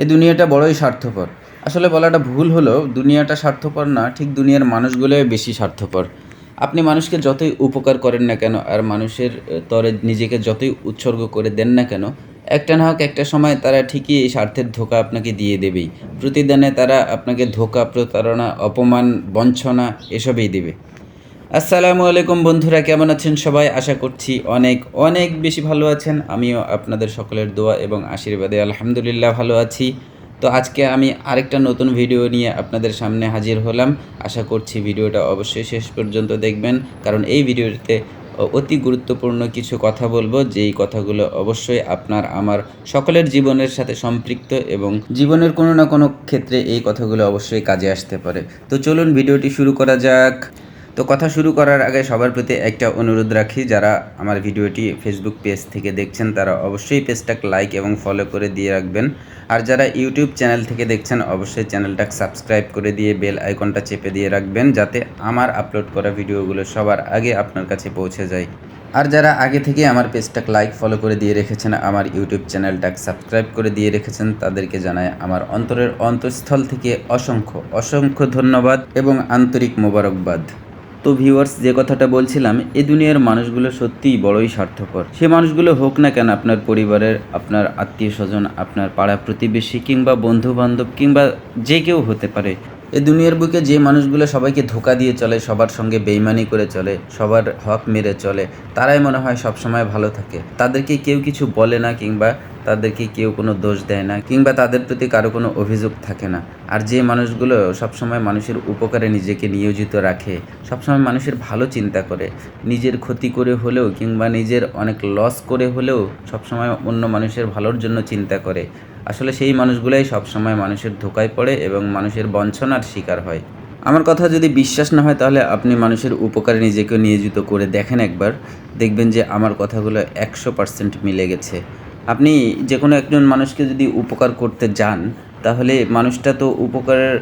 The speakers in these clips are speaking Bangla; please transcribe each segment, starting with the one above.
এই দুনিয়াটা বড়ই স্বার্থপর। আসলে বলাটা ভুল হলো দুনিয়াটা স্বার্থপর না, ঠিক দুনিয়ার মানুষগুলোই বেশি স্বার্থপর। আপনি মানুষকে যতই উপকার করেন না কেন, আর মানুষের তরে নিজেকে যতই উৎসর্গ করে দেন না কেন, একটা না হোক একটা সময় তারা ঠিকই এই স্বার্থের ধোকা আপনাকে দিয়ে দেবেই। প্রতিদানে তারা আপনাকে ধোকা, প্রতারণা, অপমান, বঞ্চনা এসবই দেবে। আসসালামু আলাইকুম বন্ধুরা, কেমন আছেন সবাই? আশা করছি অনেক অনেক বেশি ভালো আছেন। আমিও আপনাদের সকলের দোয়া এবং আশীর্বাদে আলহামদুলিল্লাহ ভালো আছি। তো আজকে আমি আরেকটা নতুন ভিডিও নিয়ে আপনাদের সামনে হাজির হলাম। আশা করছি ভিডিওটা অবশ্যই শেষ পর্যন্ত দেখবেন, কারণ এই ভিডিওতে অতি গুরুত্বপূর্ণ কিছু কথা বলব। যেই কথাগুলো অবশ্যই আপনার আমার সকলের জীবনের সাথে সম্পৃক্ত এবং জীবনের কোনো না কোনো ক্ষেত্রে এই কথাগুলো অবশ্যই কাজে আসতে পারে। তো চলুন ভিডিওটি শুরু করা যাক। তো কথা শুরু করার আগে সবার প্রতি একটা অনুরোধ রাখি, যারা আমার ভিডিওটি ফেসবুক পেজ থেকে দেখছেন, তারা অবশ্যই পেজটাকে লাইক এবং ফলো করে দিয়ে রাখবেন। আর যারা ইউটিউব চ্যানেল থেকে দেখছেন, অবশ্যই চ্যানেলটাকে সাবস্ক্রাইব করে দিয়ে বেল আইকনটা চেপে দিয়ে রাখবেন, যাতে আমার আপলোড করা ভিডিওগুলো সবার আগে আপনার কাছে পৌঁছে যায়। আর যারা আগে থেকে আমার পেজটাকে লাইক ফলো করে দিয়ে রেখেছেন, আমার ইউটিউব চ্যানেলটাকে সাবস্ক্রাইব করে দিয়ে রেখেছেন, তাদেরকে জানায় আমার অন্তরের অন্তঃস্থল থেকে অসংখ্য অসংখ্য ধন্যবাদ এবং আন্তরিক মোবারকবাদ। তো ভিউয়ার্স যে কথাটা বলছিলাম, এ দুনিয়ার মানুষগুলো সত্যিই বড়ই স্বার্থপর। সে মানুষগুলো হোক না কেন আপনার পরিবারের, আপনার আত্মীয় স্বজন, আপনার পাড়া প্রতিবেশী কিংবা বন্ধু বান্ধব কিংবা যে কেউ হতে পারে এই দুনিয়ার বুকে যে মানুষগুলো সবাইকে ধোকা দিয়ে চলে, সবার সঙ্গে বেইমানি করে চলে, সবার হক মেরে চলে, তারাই মনে হয় সবসময় ভালো থাকে। তাদেরকে কেউ কিছু বলে না কিংবা তাদেরকে কেউ কোনো দোষ দেয় না কিংবা তাদের প্রতি কারও কোনো অভিযোগ থাকে না। আর যে মানুষগুলো সবসময় মানুষের উপকারে নিজেকে নিয়োজিত রাখে, সবসময় মানুষের ভালো চিন্তা করে, নিজের ক্ষতি করে হলেও কিংবা নিজের অনেক লস করে হলেও সবসময় অন্য মানুষের ভালোর জন্য চিন্তা করে আসলে সেই মানুষগুলাই সবসময় মানুষের ধোকায় পড়ে এবং মানুষের বঞ্চনার শিকার হয়। আমার কথা যদি বিশ্বাস না হয় তাহলে আপনি মানুষের উপকারে নিজেকে নিয়োজিত করে দেখেন একবার, দেখবেন যে আমার কথাগুলো একশো পার্সেন্ট মিলে গেছে। আপনি যে কোনো একজন মানুষকে যদি উপকার করতে যান, তাহলে মানুষটা তো উপকারের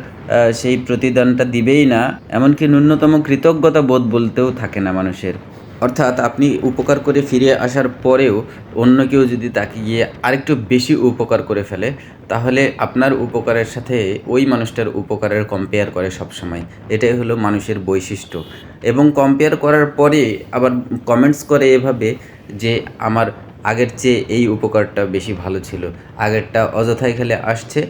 সেই প্রতিদানটা দিবেই না। এমনকি ন্যূনতম কৃতজ্ঞতা বোধ বলতেও থাকে না মানুষের। অর্থাৎ আপনি উপকার করে ফিরে আসার পরেও অন্য কেউ যদি তাকে গিয়ে আরেকটু বেশি উপকার করে ফেলে, তাহলে আপনার উপকারের সাথে ওই মানুষটার উপকারের কম্পেয়ার করে সবসময়। এটাই হলো মানুষের বৈশিষ্ট্য। এবং কম্পেয়ার করার পরে আবার কমেন্টস করে এভাবে যে, আমার আগের চেয়ে এই উপকারটা বেশি ভালো ছিল। আগেরটা অযথাই খেলে আসছে।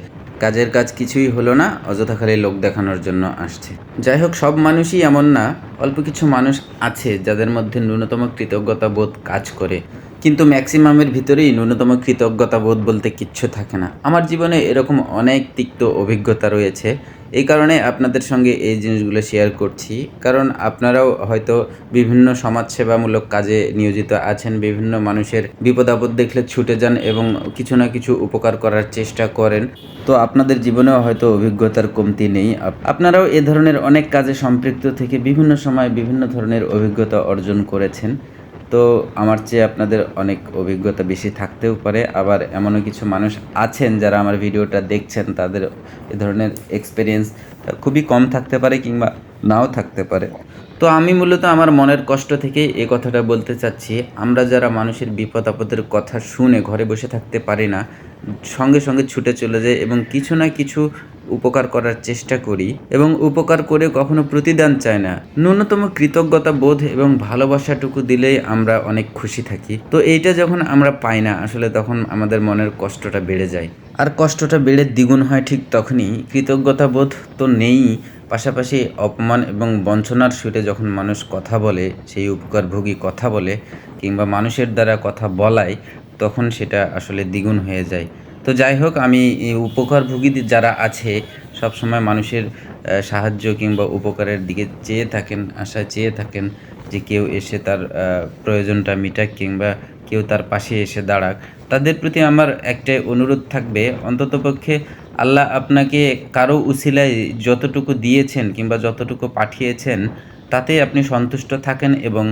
কাজের কাজ কিছুই হলো না, অযথা খালি লোক দেখানোর জন্য আসছে। যাই হোক সব মানুষই এমন না, অল্প কিছু মানুষ আছে যাদের মধ্যে ন্যূনতম কৃতজ্ঞতা বোধ কাজ করে। কিন্তু ম্যাক্সিমামের ভিতরেই ন্যূনতম কৃতজ্ঞতা বোধ বলতে কিচ্ছু থাকে না। আমার জীবনে এরকম অনেক তিক্ত অভিজ্ঞতা রয়েছে। এই কারণে আপনাদের সঙ্গে এই জিনিসগুলো শেয়ার করছি। কারণ আপনারাও হয়তো বিভিন্ন সমাজসেবামূলক কাজে নিয়োজিত আছেন, বিভিন্ন মানুষের বিপদ আপদ দেখলে ছুটে যান এবং কিছু না কিছু উপকার করার চেষ্টা করেন। তো আপনাদের জীবনেও হয়তো অভিজ্ঞতার কমতি নেই। আপ- আপনারাও এ ধরনের অনেক কাজে সম্পৃক্ত থেকে বিভিন্ন সময় বিভিন্ন ধরনের অভিজ্ঞতা অর্জন করেছেন। তো আমার চেয়ে আপনাদের অনেক অভিজ্ঞতা বেশি থাকতেও পারে। আবার এমনও কিছু মানুষ আছেন যারা আমার ভিডিওটা দেখছেন, তাদের এ ধরনের এক্সপিরিয়েন্স খুবই কম থাকতে পারে কিংবা নাও থাকতে পারে। তো আমি মূলত আমার মনের কষ্ট থেকে এই কথাটা বলতে চাচ্ছি। আমরা যারা মানুষের বিপদ আপদের কথা শুনে ঘরে বসে থাকতে পারি না, সঙ্গে সঙ্গে ছুটে চলে যায় এবং কিছু না কিছু উপকার করার চেষ্টা করি এবং উপকার করে কখনো প্রতিদান চায় না। ন্যূনতম কৃতজ্ঞতা বোধ এবং ভালোবাসাটুকু দিলেই আমরা অনেক খুশি থাকি। তো এইটা যখন আমরা পাই না, আসলে তখন আমাদের মনের কষ্টটা বেড়ে যায়। আর কষ্টটা বেড়ে দ্বিগুণ হয় ঠিক তখনই। কৃতজ্ঞতা বোধ তো নেই। পাশাপাশি অপমান এবং বঞ্চনার সুরে যখন মানুষ কথা বলে, সেই উপকারভোগী কথা বলে কিংবা মানুষের দ্বারা কথা বলায়, তখন সেটা আসলে দ্বিগুণ হয়ে যায়। তো যাই হোক, আমি উপকারভোগী যারা আছে সব সময় মানুষের সাহায্য কিংবা উপকারের দিকে চেয়ে থাকেন আশা চেয়ে থাকেন যে কেউ এসে তার প্রয়োজনটা মিটাক কিংবা কেউ তার পাশে এসে দাঁড়াক। তাদের প্রতি আমার একটাই অনুরোধ থাকবে, অন্ততপক্ষে আল্লাহ আপনাকে কারও উসিলায় যতটুকু দিয়েছেন কিংবা যতটুকু পাঠিয়েছেন তাতে আপনি সন্তুষ্ট থাকেন এবং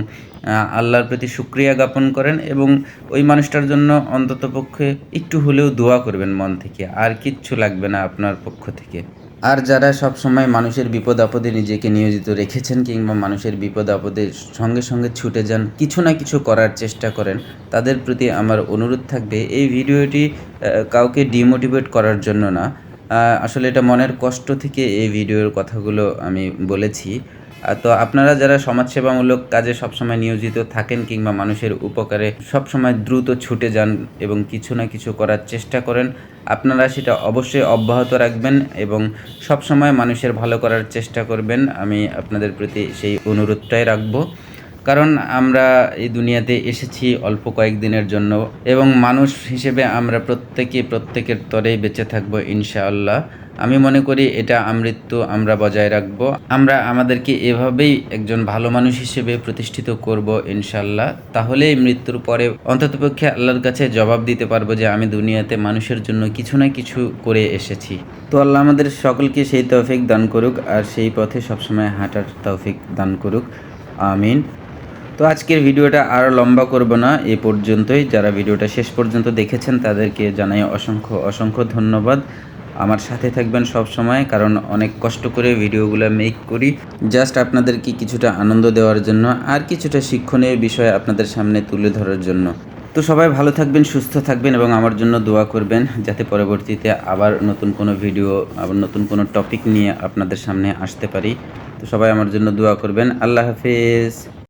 আল্লাহর প্রতি সুক্রিয়া জ্ঞাপন করেন এবং ওই মানুষটার জন্য অন্ততপক্ষে একটু হলেও দোয়া করবেন মন থেকে। আর কিচ্ছু লাগবে না আপনার পক্ষ থেকে। আর যারা সব সময় মানুষের বিপদ আপদে নিজেকে নিয়োজিত রেখেছেন কিংবা মানুষের বিপদ আপদে সঙ্গে সঙ্গে ছুটে যান, কিছু না কিছু করার চেষ্টা করেন, তাদের প্রতি আমার অনুরোধ থাকবে। এই ভিডিওটি কাউকে ডিমোটিভেট করার জন্য না। আসলে এটা মনের কষ্ট থেকে এই ভিডিওর কথাগুলো আমি বলেছি। তো আপনারা যারা সমাজসেবামূলক কাজে সবসময় নিয়োজিত থাকেন কিংবা মানুষের উপকারে সবসময় দ্রুত ছুটে যান এবং কিছু না কিছু করার চেষ্টা করেন, আপনারা সেটা অবশ্যই অব্যাহত রাখবেন এবং সবসময় মানুষের ভালো করার চেষ্টা করবেন। আমি আপনাদের প্রতি সেই অনুরোধটাই রাখব। কারণ আমরা এই দুনিয়াতে এসেছি অল্প কয়েকদিনের জন্য এবং মানুষ হিসেবে আমরা প্রত্যেকে প্রত্যেকের তরেই বেঁচে থাকব, ইনশাআল্লাহ। আমি মনে করি এটা আমৃত্যু আমরা বজায় রাখব। আমরা আমাদেরকে এভাবেই একজন ভালো মানুষ হিসেবে প্রতিষ্ঠিত করব ইনশাল্লাহ তাহলেই মৃত্যুর পরে অন্ততপক্ষে আল্লাহর কাছে জবাব দিতে পারব যে আমি দুনিয়াতে মানুষের জন্য কিছু না কিছু করে এসেছি। তো আল্লাহ আমাদের সকলকে সেই তৌফিক দান করুক আর সেই পথে সবসময় হাঁটার তৌফিক দান করুক। আমিন। তো আজকের ভিডিওটা আর লম্বা করব না, এ পর্যন্তই। যারা ভিডিওটা শেষ পর্যন্ত দেখেছেন, তাদেরকে জানাই অসংখ্য অসংখ্য ধন্যবাদ। আমার সাথে থাকবেন সব সময়, কারণ অনেক কষ্ট করে ভিডিওগুলো মেক করি। জাস্ট আপনাদেরকে কিছুটা আনন্দ দেওয়ার জন্য, আর কিছুটা শিক্ষণীয় বিষয় আপনাদের সামনে তুলে ধরার জন্য। তো সবাই ভালো থাকবেন, সুস্থ থাকবেন, এবং আমার জন্য দোয়া করবেন, যাতে পরবর্তীতে আবার নতুন কোনো ভিডিও, আবার নতুন কোনো টপিক নিয়ে আপনাদের সামনে আসতে পারি। তো সবাই আমার জন্য দোয়া করবেন। আল্লাহ হাফিজ।